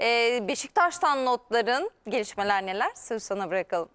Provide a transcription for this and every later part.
Ee, Beşiktaş'tan notların gelişmeler neler? Söz sana bırakalım.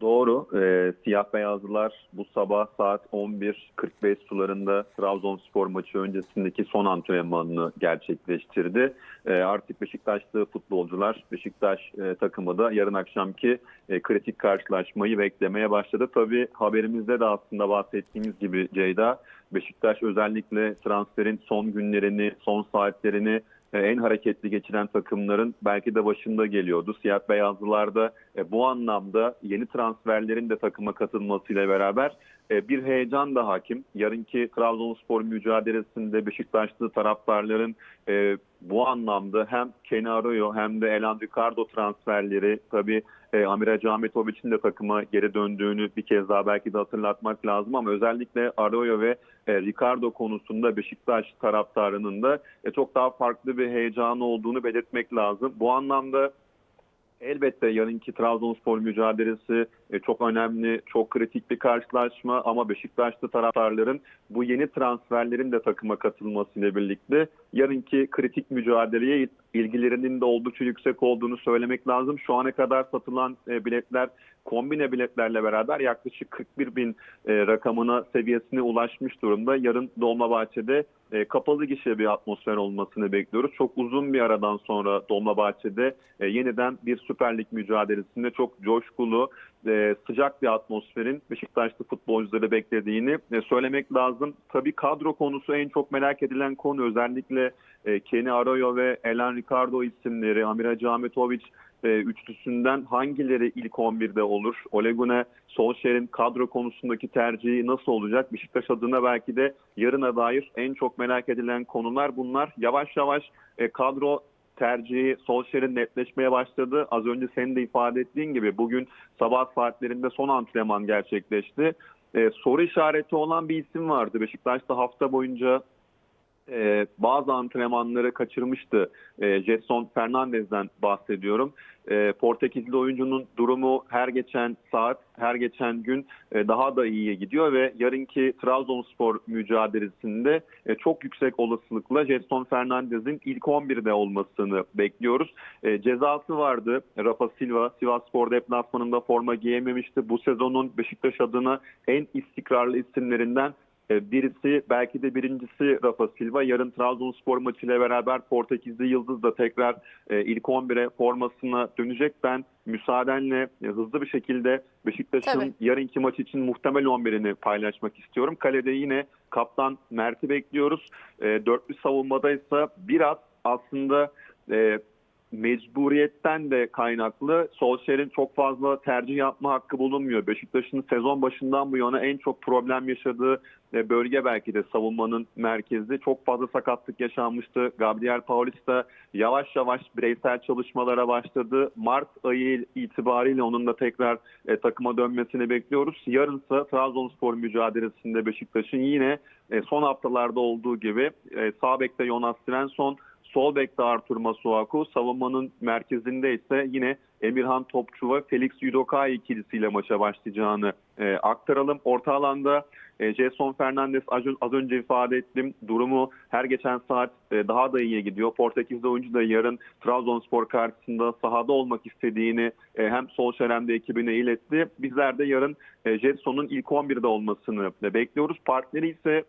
Doğru. Ee, siyah beyazlılar bu sabah saat 11.45 sularında Trabzonspor maçı öncesindeki son antrenmanını gerçekleştirdi. Ee, artık Beşiktaşlı futbolcular Beşiktaş e, takımı da yarın akşamki e, kritik karşılaşmayı beklemeye başladı. Tabii haberimizde de aslında bahsettiğimiz gibi Ceyda Beşiktaş özellikle transferin son günlerini, son saatlerini e, en hareketli geçiren takımların belki de başında geliyordu. Siyah beyazlılar da e, bu anlamda yeni transferlerin de takıma katılmasıyla beraber e, bir heyecan da hakim. Yarınki Trabzonspor mücadelesinde Beşiktaşlı taraftarların e, bu anlamda hem Kenny Arroyo hem de Elan Ricardo transferleri tabii e, Amir Hacı Ahmetovic'in de takıma geri döndüğünü bir kez daha belki de hatırlatmak lazım ama özellikle Arroyo ve e, Ricardo konusunda Beşiktaş taraftarının da e, çok daha farklı bir heyecanı olduğunu belirtmek lazım. Bu anlamda Elbette yarınki Trabzonspor mücadelesi e, çok önemli, çok kritik bir karşılaşma ama Beşiktaşlı taraftarların bu yeni transferlerin de takıma katılmasıyla birlikte yarınki kritik mücadeleye ilgilerinin de oldukça yüksek olduğunu söylemek lazım. Şu ana kadar satılan e, biletler kombine biletlerle beraber yaklaşık 41 bin e, rakamına seviyesine ulaşmış durumda. Yarın Dolmabahçe'de e, kapalı gişe bir atmosfer olmasını bekliyoruz. Çok uzun bir aradan sonra Dolmabahçe'de yeniden bir Süper Lig mücadelesinde çok coşkulu, e, sıcak bir atmosferin Beşiktaşlı futbolcuları beklediğini e, söylemek lazım. Tabii kadro konusu en çok merak edilen konu özellikle e, Kenny Arroyo ve Elan Ricardo isimleri, Amir Hacı Ahmetovic e, üçlüsünden hangileri ilk 11'de olur? Ole Gunnar Solskjaer'in kadro konusundaki tercihi nasıl olacak? Beşiktaş adına belki de yarına dair en çok merak edilen konular bunlar. Yavaş yavaş e, kadro tercihi Solskjaer'in netleşmeye başladı. Az önce senin de ifade ettiğin gibi bugün sabah saatlerinde son antrenman gerçekleşti. E, soru işareti olan bir isim vardı. Beşiktaş'ta hafta boyunca e, bazı antrenmanları kaçırmıştı. E, Jetson Fernandez'den bahsediyorum. E, Portekizli oyuncunun durumu her geçen saat, her geçen gün e, daha da iyiye gidiyor ve yarınki Trabzonspor mücadelesinde e, çok yüksek olasılıkla Jetson Fernandez'in ilk 11'de olmasını bekliyoruz. E, cezası vardı. Rafa Silva Sivasspor deplasmanında forma giyememişti. Bu sezonun Beşiktaş adına en istikrarlı isimlerinden Birisi belki de birincisi Rafa Silva. Yarın Trabzonspor maçıyla beraber Portekizli Yıldız da tekrar e, ilk 11'e formasına dönecek. Ben müsaadenle e, hızlı bir şekilde Beşiktaş'ın yarınki maç için muhtemel 11'ini paylaşmak istiyorum. Kalede yine kaptan Mert'i bekliyoruz. E, dörtlü savunmadaysa biraz aslında e, mecburiyetten de kaynaklı Solskjaer'in çok fazla tercih yapma hakkı bulunmuyor. Beşiktaş'ın sezon başından bu yana en çok problem yaşadığı bölge belki de savunmanın merkezi. Çok fazla sakatlık yaşanmıştı. Gabriel Paulista yavaş yavaş bireysel çalışmalara başladı. Mart ayı itibariyle onun da tekrar e, takıma dönmesini bekliyoruz. Yarınsa Trabzonspor mücadelesinde Beşiktaş'ın yine e, son haftalarda olduğu gibi e, sağ bekte Jonas Svensson, Sol bekte Artur Masuaku, savunmanın merkezinde ise yine Emirhan Topçu ve Felix Yudokai ikilisiyle maça başlayacağını e, aktaralım. Orta alanda e, Jason Fernandez az, önce ifade ettim. Durumu her geçen saat e, daha da iyiye gidiyor. Portekizli oyuncu da yarın Trabzonspor karşısında sahada olmak istediğini e, hem Solskjaer hem de ekibine iletti. Bizler de yarın e, Jetson'un ilk 11'de olmasını e, bekliyoruz. Partneri ise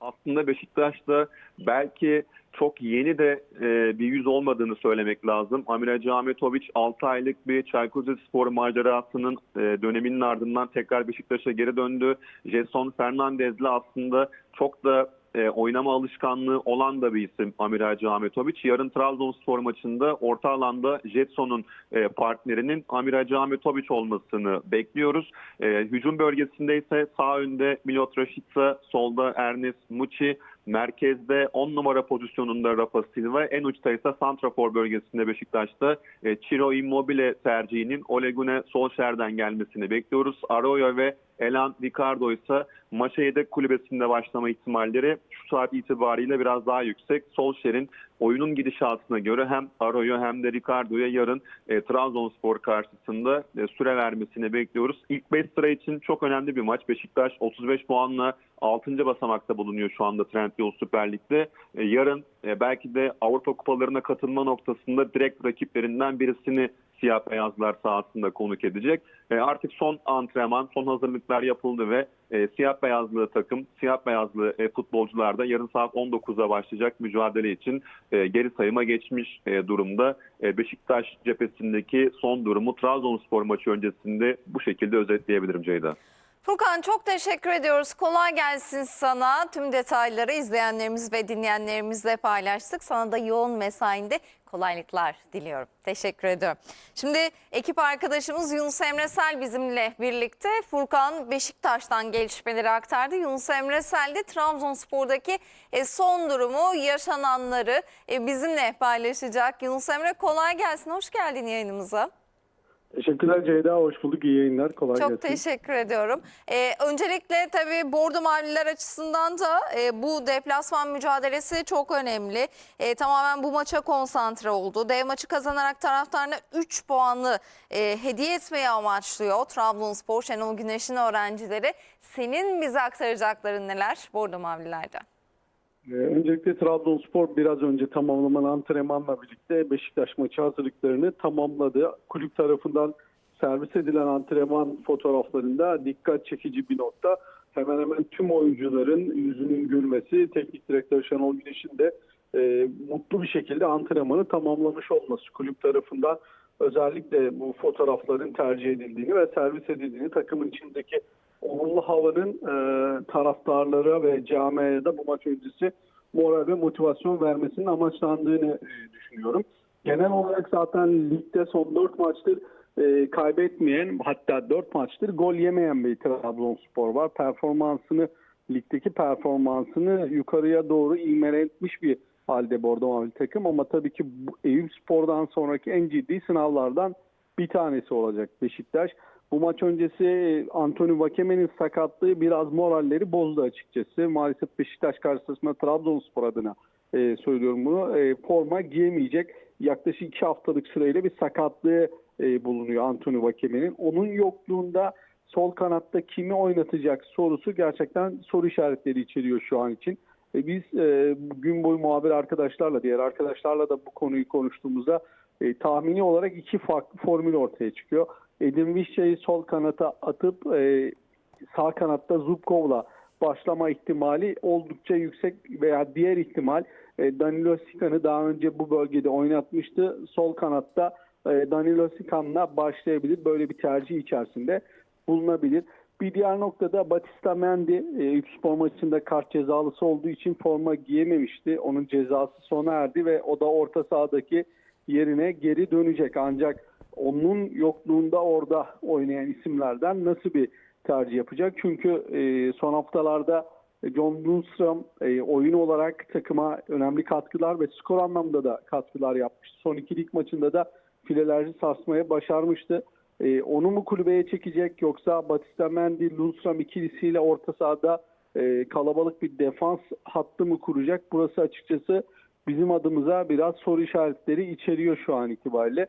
aslında Beşiktaş'ta belki çok yeni de e, bir yüz olmadığını söylemek lazım. Amir Hacı Ahmetovic 6 aylık bir Çaykur Rizespor macerasının e, döneminin ardından tekrar Beşiktaş'a geri döndü. Jason Fernandez'le aslında çok da e, oynama alışkanlığı olan da bir isim Amir Hacı Ahmetovic. Yarın Trabzonspor maçında orta alanda Jetson'un e, partnerinin Amir Hacı Ahmetovic olmasını bekliyoruz. E, hücum bölgesinde ise sağ önde Milot Rashica, solda Ernest Muçi, Merkezde 10 numara pozisyonunda Rafa Silva, en uçta ise Santrafor bölgesinde Beşiktaş'ta e, Ciro Immobile tercihinin Ole Gunnar Solskjaer'den gelmesini bekliyoruz. Arroyo ve Elan Ricardo ise maça yedek kulübesinde başlama ihtimalleri şu saat itibariyle biraz daha yüksek. Solskjaer'in oyunun gidişatına göre hem Aro'ya hem de Ricardo'ya yarın e, Trabzonspor karşısında e, süre vermesini bekliyoruz. İlk 5 sıra için çok önemli bir maç. Beşiktaş 35 puanla 6. basamakta bulunuyor şu anda Trendyol Süper Lig'de. E, yarın e, belki de Avrupa Kupalarına katılma noktasında direkt rakiplerinden birisini siyah beyazlar sahasında konuk edecek. E, artık son antrenman, son hazırlıklar yapıldı ve e, siyah beyazlı takım, siyah beyazlı e, futbolcular da yarın saat 19'a başlayacak mücadele için e, geri sayıma geçmiş e, durumda. E, Beşiktaş cephesindeki son durumu Trabzonspor maçı öncesinde bu şekilde özetleyebilirim Ceyda. Furkan çok teşekkür ediyoruz. Kolay gelsin sana. Tüm detayları izleyenlerimiz ve dinleyenlerimizle paylaştık. Sana da yoğun mesainde kolaylıklar diliyorum. Teşekkür ediyorum. Şimdi ekip arkadaşımız Yunus Emresel bizimle birlikte. Furkan Beşiktaş'tan gelişmeleri aktardı. Yunus Emresel de Trabzonspor'daki e, son durumu, yaşananları e, bizimle paylaşacak. Yunus Emre kolay gelsin. Hoş geldin yayınımıza. Teşekkürler Ceyda. Hoş bulduk. İyi yayınlar. Kolay Çok gelsin. teşekkür ediyorum. Ee, öncelikle tabii Bordo Mavililer açısından da e, bu deplasman mücadelesi çok önemli. E, tamamen bu maça konsantre oldu. Dev maçı kazanarak taraftarına 3 puanı e, hediye etmeyi amaçlıyor. Trabzonspor, Şenol Güneş'in öğrencileri. Senin bize aktaracakların neler Bordo Mavililer'de? Ee, öncelikle Trabzonspor biraz önce tamamlanan antrenmanla birlikte Beşiktaş maçı hazırlıklarını tamamladı. Kulüp tarafından servis edilen antrenman fotoğraflarında dikkat çekici bir nokta. Hemen hemen tüm oyuncuların yüzünün gülmesi, teknik direktör Şenol Güneş'in de e, mutlu bir şekilde antrenmanı tamamlamış olması kulüp tarafından özellikle bu fotoğrafların tercih edildiğini ve servis edildiğini takımın içindeki olumlu havanın e, taraftarlara ve camiaya da bu maç öncesi moral ve motivasyon vermesinin amaçlandığını e, düşünüyorum. Genel olarak zaten ligde son 4 maçtır e, kaybetmeyen hatta 4 maçtır gol yemeyen bir Trabzonspor var. Performansını ligdeki performansını yukarıya doğru ivmeletmiş bir halde Bordo takım ama tabii ki Eyüp Spor'dan sonraki en ciddi sınavlardan bir tanesi olacak Beşiktaş. Bu maç öncesi Anthony Vakeme'nin sakatlığı biraz moralleri bozdu açıkçası. Maalesef Beşiktaş karşısında Trabzonspor adına e, söylüyorum bunu. E, forma giyemeyecek. Yaklaşık iki haftalık süreyle bir sakatlığı e, bulunuyor Anthony Vakeme'nin. Onun yokluğunda sol kanatta kimi oynatacak sorusu gerçekten soru işaretleri içeriyor şu an için. E, biz e, gün boyu muhabir arkadaşlarla, diğer arkadaşlarla da bu konuyu konuştuğumuzda e, tahmini olarak iki farklı formül ortaya çıkıyor. Edin Vişça'yı sol kanata atıp e, sağ kanatta Zubkov'la başlama ihtimali oldukça yüksek veya diğer ihtimal e, Danilo Sikan'ı daha önce bu bölgede oynatmıştı. Sol kanatta e, Danilo Sikan'la başlayabilir. Böyle bir tercih içerisinde bulunabilir. Bir diğer noktada Batista Mendy e, spor maçında kart cezalısı olduğu için forma giyememişti. Onun cezası sona erdi ve o da orta sahadaki yerine geri dönecek. Ancak onun yokluğunda orada oynayan isimlerden nasıl bir tercih yapacak? Çünkü e, son haftalarda John Lundstrom e, oyun olarak takıma önemli katkılar ve skor anlamında da katkılar yapmıştı. Son iki lig maçında da filelerci sarsmaya başarmıştı. E, onu mu kulübeye çekecek yoksa Batista Mendy, Lundstrom ikilisiyle orta sahada e, kalabalık bir defans hattı mı kuracak? Burası açıkçası bizim adımıza biraz soru işaretleri içeriyor şu an itibariyle.